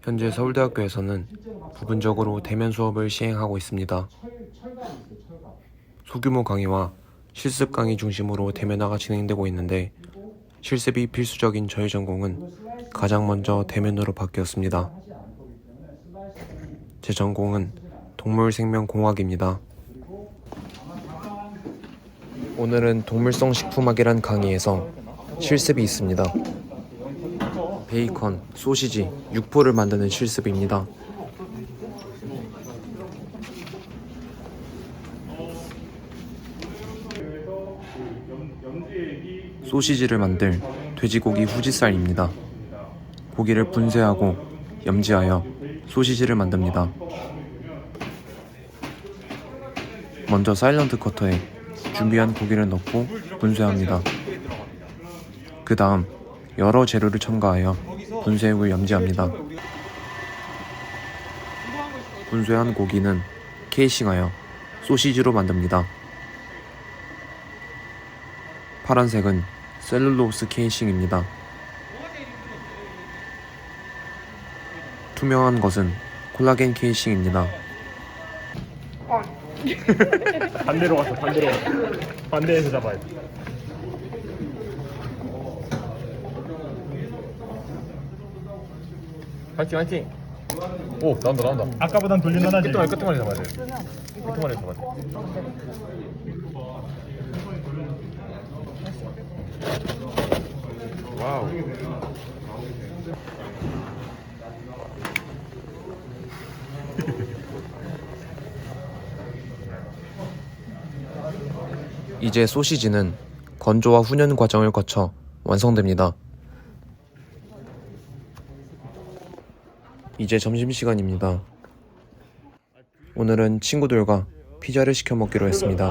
현재 서울대학교에서는 부분적으로 대면 수업을 시행하고 있습니다. 소규모 강의와 실습 강의 중심으로 대면화가 진행되고 있는데 실습이 필수적인 저희 전공은 가장 먼저 대면으로 바뀌었습니다. 제 전공은 동물생명공학입니다. 오늘은 동물성 식품학이란 강의에서 실습이 있습니다. 베이컨, 소시지, 육포를 만드는 실습입니다. 소시지를 만들 돼지고기 후지살입니다. 고기를 분쇄하고 염지하여 소시지를 만듭니다. 먼저 사일런트 커터에 준비한 고기를 넣고 분쇄합니다. 그 다음 여러 재료를 첨가하여 분쇄 후 염지합니다. 분쇄한 고기는 케이싱하여 소시지로 만듭니다. 파란색은 셀룰로스 케이싱입니다. 투명한 것은 콜라겐 케이싱입니다. 반대로 갔어 반대로 갔어 반대에서 잡아야 돼 화이팅 화이팅. 오 나온다 나온다. 아까보단 돌릴만 하지. 끝머리 끝머리 잡아야 돼. 끝머리 잡아야 돼. 와우. 이제 소시지는 건조와 훈연 과정을 거쳐 완성됩니다. 이제 점심시간입니다. 오늘은 친구들과 피자를 시켜 먹기로 했습니다.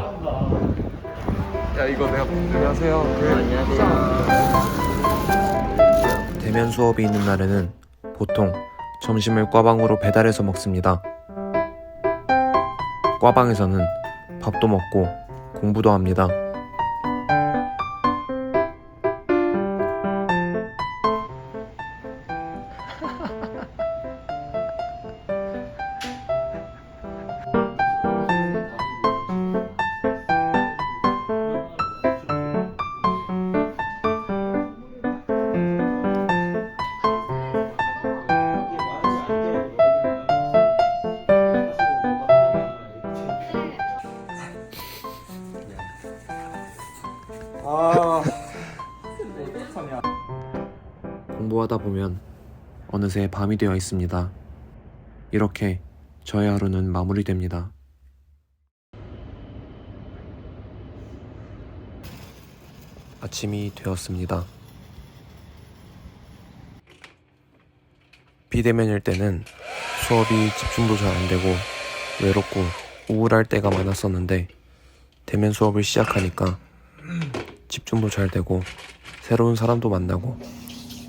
야 이거 내가 안녕하세요 대면 수업이 있는 날에는 보통 점심을 꽈방으로 배달해서 먹습니다. 꽈방에서는 밥도 먹고 공부도 합니다. 공부하다 보면 어느새 밤이 되어 있습니다. 이렇게 저의 하루는 마무리됩니다. 아침이 되었습니다. 비대면일 때는 수업이 집중도 잘 안 되고 외롭고 우울할 때가 많았었는데 대면 수업을 시작하니까 집중도 잘 되고 새로운 사람도 만나고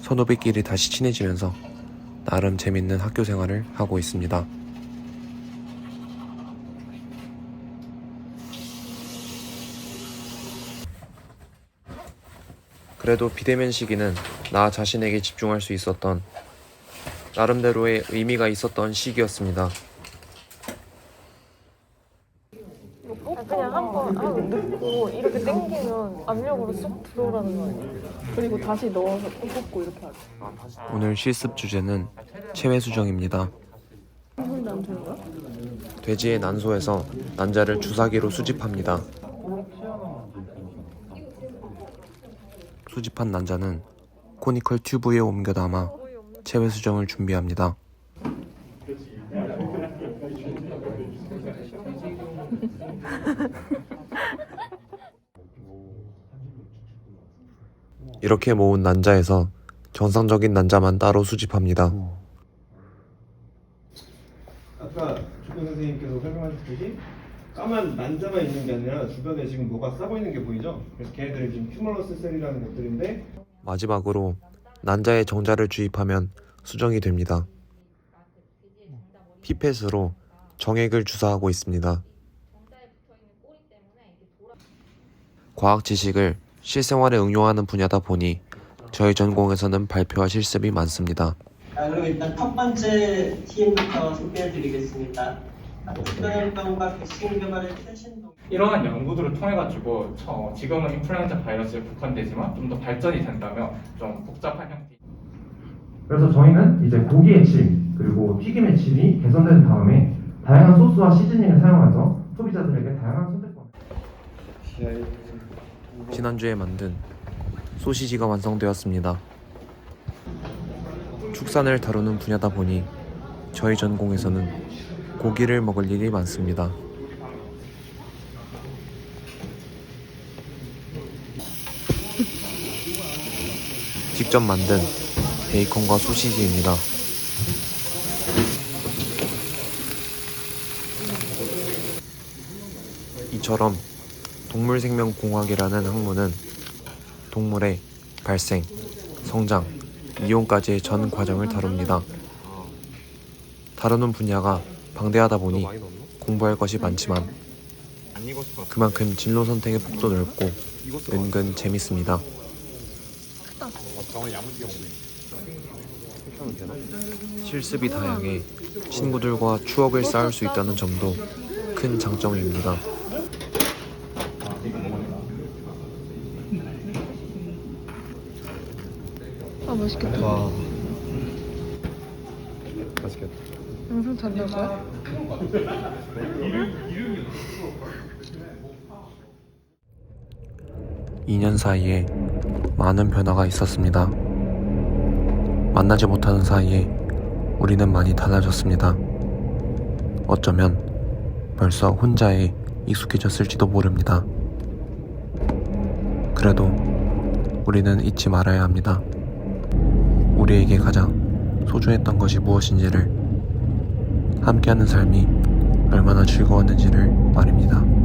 선후배끼리 다시 친해지면서 나름 재밌는 학교 생활을 하고 있습니다. 그래도 비대면 시기는 나 자신에게 집중할 수 있었던 나름대로의 의미가 있었던 시기였습니다. 그냥 한번 하고 넣고 이렇게 당기면 압력으로 쑥 들어오라는 거 아니야? 그리고 다시 넣어서 또 꽂고 이렇게 하죠. 오늘 실습 주제는 체외 수정입니다. 돼지의 난소에서 난자를 주사기로 수집합니다. 수집한 난자는 코니컬 튜브에 옮겨 담아 체외 수정을 준비합니다. 이렇게 모은 난자에서 정상적인 난자만 따로 수집합니다. 아까 조교 선생님께서 설명하셨듯이 까만 난자가 있는 게 아니라 주변에 지금 뭐가 싸고 있는 게 보이죠? 그래서 걔네들이 지금 휴머러스 셀이라는 것들인데 마지막으로 난자에 정자를 주입하면 수정이 됩니다. 피펫으로 정액을 주사하고 있습니다. 과학 지식을 실생활에 응용하는 분야다 보니 저희 전공에서는 발표와 실습이 많습니다. 아, 그리고 일단 첫 번째 팀부터 소개해드리겠습니다. 아, 특별병과 백신 개발의 최신동. 이러한 연구들을 통해 가지고 지금은 인플루엔자 바이러스에 국한되지만 좀 더 발전이 된다면 좀 복잡한 형태. 그래서 저희는 이제 고기의 질 그리고 튀김의 질이 개선된 다음에 다양한 소스와 시즈닝을 사용해서 소비자들에게 다양한 선택권을 지난주에 만든 소시지가 완성되었습니다. 축산을 다루는 분야다 보니 저희 전공에서는 고기를 먹을 일이 많습니다. 직접 만든 베이컨과 소시지입니다. 이처럼 동물생명공학이라는 학문은 동물의 발생, 성장, 이용까지의 전 과정을 다룹니다. 다루는 분야가 방대하다 보니 공부할 것이 많지만 그만큼 진로 선택의 폭도 넓고 은근 재밌습니다. 실습이 다양해 친구들과 추억을 쌓을 수 있다는 점도 큰 장점입니다. 맛있겠다. 와. 맛있겠다. 영상 잘 나올 거야? 이년 사이에 많은 변화가 있었습니다. 만나지 못하는 사이에 우리는 많이 달라졌습니다. 어쩌면 벌써 혼자에 익숙해졌을지도 모릅니다. 그래도 우리는 잊지 말아야 합니다. 우리에게 가장 소중했던 것이 무엇인지를 함께하는 삶이 얼마나 즐거웠는지를 말입니다.